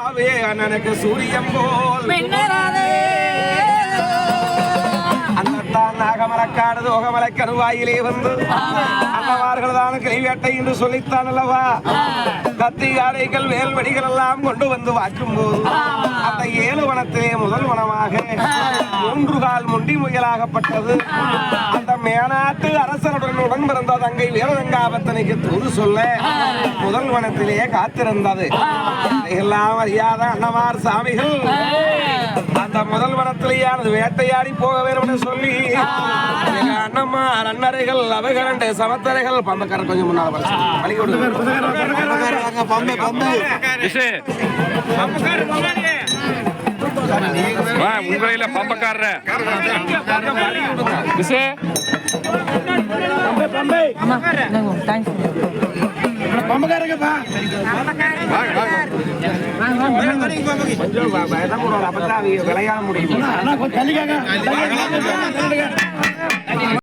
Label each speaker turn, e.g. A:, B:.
A: ஆவே அண்ணனுக்கு சூரியன் போல். நாகமலக்காடு தோகமலை கருவாயிலே வந்து. அன்னவார்கள் தான் கிளைவேட்டை என்று சொல்லித்தான் அல்லவா? கத்தி யானைகள் வேல்வடிகள் எல்லாம் கொண்டு வந்து வாக்கும் போது அந்த ஏழு வனத்திலே முதல் வனமாக மூன்று கால் முண்டி முயலாகப்பட்டது. அந்த மேனாட்டு அரசருடன் உடன் பிறந்த தங்கை வீரதங்காபத்தனைக்கு தூது சொல்ல முதல் வனத்திலே காத்திருந்தது. எல்லாம் அறியாத அன்னமார் சாமிகள் அந்த முதல் வனத்திலேயானது வேட்டையாடி போக வேண்டும் என்று சொல்லி அண்ணம்மா அண்ணறைகள் அவைகள் சமத்தரைகள் பம்பக்கார கொஞ்சம் முன்னால வர சொல்லு.
B: உங்களில பம்பக்காரர.
A: அப்பதான் அவங்க விளையாட முடியும்